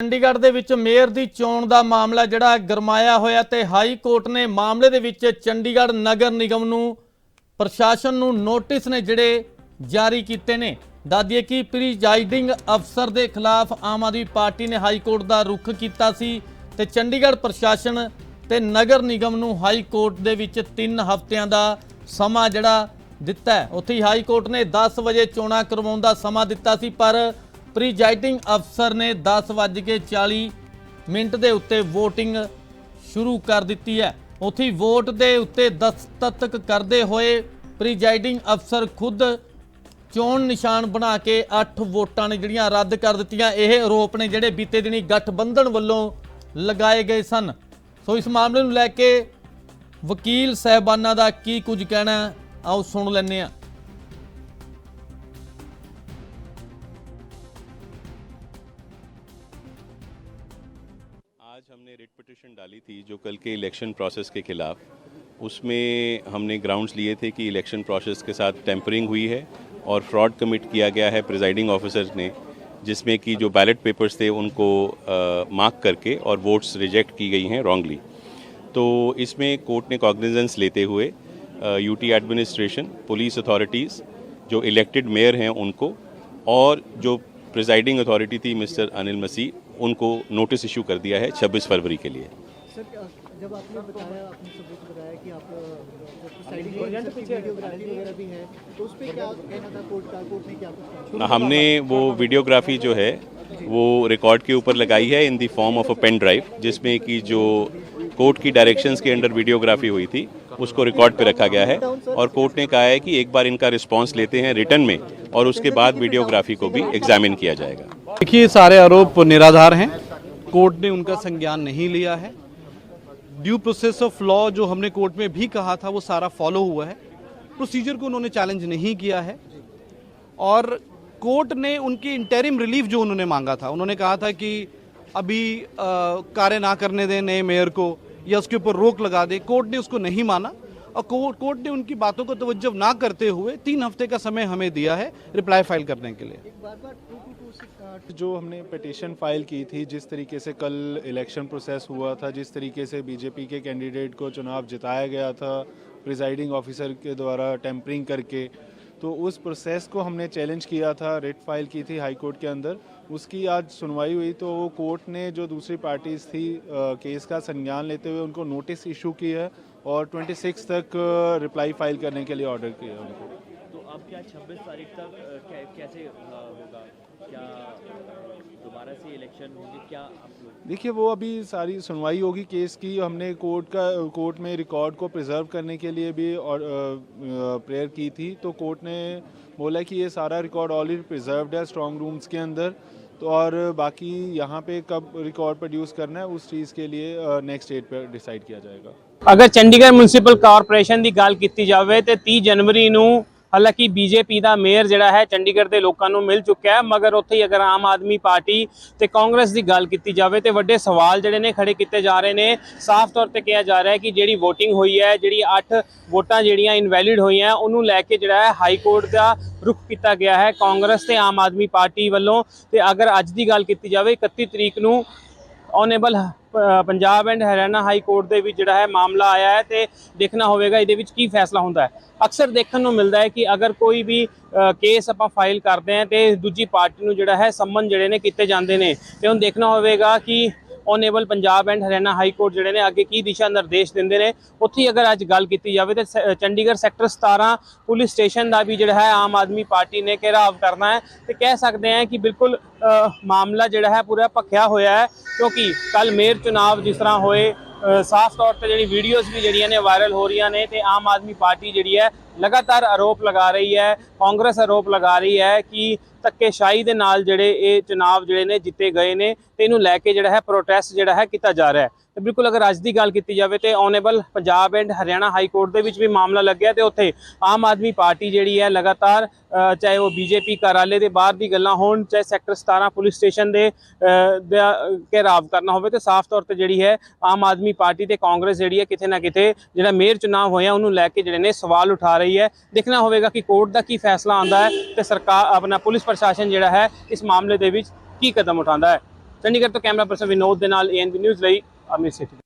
ਚੰਡੀਗੜ੍ਹ ਦੇ ਵਿੱਚ ਮੇਅਰ ਦੀ ਚੋਣ ਦਾ ਮਾਮਲਾ ਜਿਹੜਾ ਗਰਮਾਇਆ ਹੋਇਆ ਤੇ ਹਾਈ ਕੋਰਟ ਨੇ ਮਾਮਲੇ ਦੇ ਵਿੱਚ ਚੰਡੀਗੜ੍ਹ ਨਗਰ ਨਿਗਮ ਨੂੰ, ਪ੍ਰਸ਼ਾਸਨ ਨੂੰ ਨੋਟਿਸ ਨੇ ਜਿਹੜੇ ਜਾਰੀ ਕੀਤੇ ਨੇ। ਦੱਸਦੀਏ ਕਿ ਪ੍ਰੀਜ਼ਾਈਡਿੰਗ ਅਫਸਰ ਦੇ ਖਿਲਾਫ ਆਮ ਆਦਮੀ ਪਾਰਟੀ ਨੇ ਹਾਈ ਕੋਰਟ ਦਾ ਰੁਖ ਕੀਤਾ ਸੀ ਤੇ ਚੰਡੀਗੜ੍ਹ ਪ੍ਰਸ਼ਾਸਨ ਤੇ ਨਗਰ ਨਿਗਮ ਨੂੰ ਹਾਈ ਕੋਰਟ ਦੇ ਵਿੱਚ 3 ਹਫ਼ਤਿਆਂ ਦਾ ਸਮਾਂ ਜਿਹੜਾ ਦਿੱਤਾ ਉੱਥੇ ਹਾਈ ਕੋਰਟ ਨੇ 10 ਵਜੇ ਚੋਣਾਂ ਕਰਵਾਉਣ ਦਾ ਸਮਾਂ ਦਿੱਤਾ ਸੀ, ਪਰ ਪ੍ਰੀਜ਼ਾਈਡਿੰਗ ਅਫਸਰ ਨੇ 10:40 ਮਿੰਟ ਦੇ ਉੱਤੇ VOTING ਸ਼ੁਰੂ ਕਰ ਦਿੱਤੀ ਹੈ। ਉੱਥੇ ਵੋਟ ਦੇ ਉੱਤੇ ਦਸਤਖਤ ਕਰਦੇ ਹੋਏ ਪ੍ਰੀਜ਼ਾਈਡਿੰਗ ਅਫਸਰ ਖੁਦ ਚੋਣ ਨਿਸ਼ਾਨ ਬਣਾ ਕੇ 8 ਵੋਟਾਂ ਨੇ ਜਿਹੜੀਆਂ ਰੱਦ ਕਰ ਦਿੱਤੀਆਂ, ਇਹ ਆਰੋਪ ਨੇ ਜਿਹੜੇ ਬੀਤੇ ਦਿਨੀ ਗਠਬੰਧਨ ਵੱਲੋਂ ਲਗਾਏ ਗਏ ਸਨ। ਸੋ ਇਸ ਮਾਮਲੇ ਨੂੰ ਲੈ ਕੇ ਵਕੀਲ ਸਹਿਬਾਨਾਂ ਦਾ ਕੀ ਕੁਝ ਕਹਿਣਾ ਆਓ ਸੁਣ ਲੈਂਦੇ ਹਾਂ। हमने रिट पिटिशन डाली थी जो कल के इलेक्शन प्रोसेस के खिलाफ। उसमें हमने ग्राउंड्स लिए थे कि इलेक्शन प्रोसेस के साथ टेम्परिंग हुई है और फ्रॉड कमिट किया गया है प्रिजाइडिंग ऑफिसर्स ने, जिसमें कि जो बैलेट पेपर्स थे उनको मार्क करके और वोट्स रिजेक्ट की गई हैं रॉन्गली तो इसमें कोर्ट ने कॉग्निजेंस लेते हुए यूटी एडमिनिस्ट्रेशन पुलिस अथॉरिटीज़ जो इलेक्टेड मेयर हैं उनको, और जो प्रिजाइडिंग अथॉरिटी थी मिस्टर अनिल मसीह उनको नोटिस इशू कर दिया है 26 फरवरी के लिए। सर जब आपने बताया आपने सबूत बताया कि आप है तो उस पर क्या कहना था कोर्ट का कोर्ट ने क्या कुछ हमने वो वीडियोग्राफी जो है वो रिकॉर्ड के ऊपर लगाई है in the form of a pen drive जिसमें कि जो कोर्ट की डायरेक्शंस के अंडर वीडियोग्राफी हुई थी उसको रिकॉर्ड पे रखा गया है। और कोर्ट ने कहा है कि एक बार इनका रिस्पांस लेते हैं रिटर्न में और उसके बाद वीडियोग्राफी को भी एग्जामिन किया जाएगा। देखिए, सारे आरोप निराधार हैं। कोर्ट ने उनका संज्ञान नहीं लिया है। ड्यू प्रोसेस ऑफ़ लॉ जो हमने कोर्ट में भी कहा था, वो सारा फॉलो हुआ है। प्रोसीजर को उन्होंने चैलेंज नहीं किया है। और कोर्ट ने उनकी इंटरिम रिलीफ जो उन्होंने मांगा था, उन्होंने कहा था कि अभी कार्य ना करने दें नए मेयर को, या उसके ऊपर रोक लगा दे। कोर्ट ने उसको नहीं माना। और कोर्ट कोर्ट ने उनकी बातों को तवज्जो ना करते हुए तीन हफ़्ते का समय हमें दिया है रिप्लाई फ़ाइल करने के लिए। बार बार जो हमने पिटीशन फ़ाइल की थी जिस तरीके से कल इलेक्शन प्रोसेस हुआ था जिस तरीके से बीजेपी के कैंडिडेट को चुनाव जिताया गया था प्रिजाइडिंग ऑफिसर के द्वारा टेम्परिंग करके तो उस प्रोसेस को हमने चैलेंज किया था रेट फ़ाइल की थी हाई कोर्ट के अंदर। उसकी आज सुनवाई हुई तो वो कोर्ट ने जो दूसरी पार्टीज़ थी अ, केस का संज्ञान लेते हुए उनको नोटिस इशू किया है और 26 तक रिप्लाई फ़ाइल करने के लिए ऑर्डर किया उनको। तो अब क्या 26 तारीख तक कै, कैसे होगा? क्या दोबारा से इलेक्शन होंगे? क्या देखिए वो अभी सारी सुनवाई होगी केस की। हमने कोर्ट का कोर्ट में रिकॉर्ड को प्रिजर्व करने के लिए भी और प्रेयर की थी। तो कोर्ट ने बोला कि ये सारा रिकॉर्ड ऑलरेडी प्रिजर्व्ड है स्ट्रॉन्ग रूम्स के अंदर। तो और बाकी यहाँ पे कब रिकॉर्ड प्रोड्यूस करना है उस चीज़ के लिए नेक्स्ट डेट पर डिसाइड किया जाएगा ਅਗਰ ਚੰਡੀਗੜ੍ਹ ਮਿਊਨਿਸਪਲ ਕਾਰਪੋਰੇਸ਼ਨ ਦੀ ਗੱਲ ਕੀਤੀ ਜਾਵੇ ਤੇ 30 ਜਨਵਰੀ ਨੂੰ ਹਾਲਾਂਕਿ ਬੀਜੇਪੀ ਦਾ ਮੇਅਰ ਜਿਹੜਾ ਹੈ ਚੰਡੀਗੜ੍ਹ ਦੇ ਲੋਕਾਂ ਨੂੰ ਮਿਲ ਚੁੱਕਿਆ ਹੈ, ਮਗਰ ਉੱਥੇ ਹੀ ਅਗਰ ਆਮ ਆਦਮੀ ਪਾਰਟੀ ਤੇ ਕਾਂਗਰਸ ਦੀ ਗੱਲ ਕੀਤੀ ਜਾਵੇ ਤੇ ਵੱਡੇ ਸਵਾਲ ਜਿਹੜੇ ਨੇ ਖੜੇ ਕੀਤੇ ਜਾ ਰਹੇ ਨੇ। ਸਾਫ਼ ਤੌਰ ਤੇ ਕਿਹਾ ਜਾ ਰਿਹਾ ਹੈ ਕਿ ਜਿਹੜੀ VOTING ਹੋਈ ਹੈ, ਜਿਹੜੀ 8 ਵੋਟਾਂ ਜਿਹੜੀਆਂ ਇਨਵੈਲਿਡ ਹੋਈਆਂ, ਉਹਨੂੰ ਲੈ ਕੇ ਜਿਹੜਾ ਹੈ ਹਾਈ ਕੋਰਟ ਦਾ ਰੁਖ ਕੀਤਾ ਗਿਆ ਹੈ ਕਾਂਗਰਸ ਤੇ ਆਮ ਆਦਮੀ ਪਾਰਟੀ ਵੱਲੋਂ। ਤੇ ਅਗਰ ਅੱਜ ਦੀ ਗੱਲ ਕੀਤੀ ਜਾਵੇ 31 ਤਰੀਕ ਨੂੰ honourable Punjab and Haryana high court ਦੇ ਵਿੱਚ ਜਿਹੜਾ ਹੈ ਮਾਮਲਾ ਆਇਆ ਹੈ ਤੇ ਦੇਖਣਾ ਹੋਵੇਗਾ ਇਹਦੇ ਵਿੱਚ ਕੀ ਫੈਸਲਾ ਹੁੰਦਾ ਹੈ। ਅਕਸਰ ਦੇਖਣ ਨੂੰ ਮਿਲਦਾ ਹੈ ਕਿ ਅਗਰ ਕੋਈ ਵੀ ਕੇਸ ਆਪਾਂ ਫਾਈਲ ਕਰਦੇ ਹਾਂ ਤੇ ਦੂਜੀ ਪਾਰਟੀ ਨੂੰ ਜਿਹੜਾ ਹੈ ਸੰਮਨ ਜਿਹੜੇ ਨੇ ਕੀਤੇ ਜਾਂਦੇ ਨੇ ਤੇ ਹੁਣ ਦੇਖਣਾ ਹੋਵੇਗਾ ਕਿ honourable Punjab and Haryana high court ਜਿਹੜੇ ਨੇ, ਅੱਗੇ ਕੀ ਦਿਸ਼ਾ ਨਿਰਦੇਸ਼ ਦਿੰਦੇ ਨੇ, ਉੱਥੇ ਅਗਰ ਅੱਜ ਗੱਲ ਕੀਤੀ ਜਾਵੇ ਤਾਂ ਸ- ਚੰਡੀਗੜ੍ਹ ਸੈਕਟਰ 17 ਪੁਲਿਸ ਸਟੇਸ਼ਨ ਦਾ ਵੀ ਜਿਹੜਾ ਹੈ, ਆਮ ਆਦਮੀ ਪਾਰਟੀ ਨੇ ਘੇਰਾਵ ਕਰਨਾ ਹੈ ਤੇ ਕਹਿ ਸਕਦੇ ਹਾਂ ਕਿ ਬਿਲਕੁਲ ਮਾਮਲਾ ਜਿਹੜਾ ਹੈ, ਪੂਰਾ ਭਖਿਆ ਹੋਇਆ ਹੈ, ਕਿਉਂਕਿ ਕੱਲ ਮੇਅਰ ਚੁਣਾਵ ਜਿਸ ਤਰ੍ਹਾਂ ਹੋਏ ਸਾਫ਼ ਤੌਰ ਤੇ ਜਿਹੜੀ ਵੀਡੀਓਜ਼ ਵੀ ਜਿਹੜੀਆਂ ਨੇ ਵਾਇਰਲ ਹੋ ਰਹੀਆਂ ਨੇ ਤੇ ਆਮ ਆਦਮੀ ਪਾਰਟੀ ਜਿਹੜੀ ਹੈ ਲਗਾਤਾਰ ਆਰੋਪ ਲਗਾ ਰਹੀ ਹੈ, ਕਾਂਗਰਸ ਆਰੋਪ ਲਗਾ ਰਹੀ ਹੈ ਕਿ ਧੱਕੇਸ਼ਾਹੀ ਦੇ ਨਾਲ ਜਿਹੜੇ ਇਹ ਚੁਣਾਵ ਜਿਹੜੇ ਨੇ ਜਿੱਤੇ ਗਏ ਨੇ ਤੇ ਇਹਨੂੰ ਲੈ ਕੇ ਜਿਹੜਾ ਹੈ ਪ੍ਰੋਟੈਸਟ ਜਿਹੜਾ ਹੈ ਕੀਤਾ ਜਾ ਰਿਹਾ ਹੈ। ਤੇ ਬਿਲਕੁਲ ਅਗਰ ਅੱਜ ਦੀ ਗੱਲ ਕੀਤੀ ਜਾਵੇ ਤੇ honourable Punjab and Haryana high court ਦੇ ਵਿੱਚ ਵੀ ਮਾਮਲਾ ਲੱਗਿਆ ਤੇ ਉੱਥੇ ਆਮ ਆਦਮੀ ਪਾਰਟੀ ਜਿਹੜੀ ਹੈ ਲਗਾਤਾਰ ਚਾਹੇ ਉਹ ਬੀਜੇਪੀ ਕਾਰਾਲੇ ਦੇ ਬਾਹਰ ਦੀ ਗੱਲਾਂ ਹੋਣ, ਚਾਹੇ ਸੈਕਟਰ 17 ਪੁਲਿਸ ਸਟੇਸ਼ਨ ਦੇ ਦਾ ਘੇਰਾਵ ਕਰਨਾ ਹੋਵੇ ਤੇ ਸਾਫ਼ ਤੌਰ ਤੇ ਜਿਹੜੀ ਹੈ ਆਮ ਆਦਮੀ ਪਾਰਟੀ ਤੇ ਕਾਂਗਰਸ ਜਿਹੜੀ ਹੈ ਕਿਤੇ ਨਾ ਕਿਤੇ ਜਿਹੜਾ ਮੇਅਰ ਚੁਣਾਵ ਹੋਇਆ ਉਹਨੂੰ ਲੈ ਕੇ ਜਿਹੜੇ ਨੇ ਸਵਾਲ ਉਠਾ ਰਹੇ ਹੈ। ਦੇਖਣਾ ਹੋਵੇਗਾ ਕਿ ਕੋਰਟ ਦਾ ਕੀ ਫੈਸਲਾ ਆਉਂਦਾ ਹੈ ਤੇ ਸਰਕਾਰ ਆਪਣਾ ਪੁਲਿਸ ਪ੍ਰਸ਼ਾਸਨ ਜਿਹੜਾ ਹੈ, ਇਸ ਮਾਮਲੇ ਦੇ ਵਿੱਚ ਕੀ ਕਦਮ ਉਠਾਉਂਦਾ ਹੈ। ਚੰਡੀਗੜ੍ਹ ਤੋਂ ਕੈਮਰਾ ਪਰਸਨ ਵਿਨੋਦ ਦੇ ਨਾਲ ਏਐਨਬੀ ਨਿਊਜ਼ ਲਈ, ਅਮਿਤ ਸਿਟੀ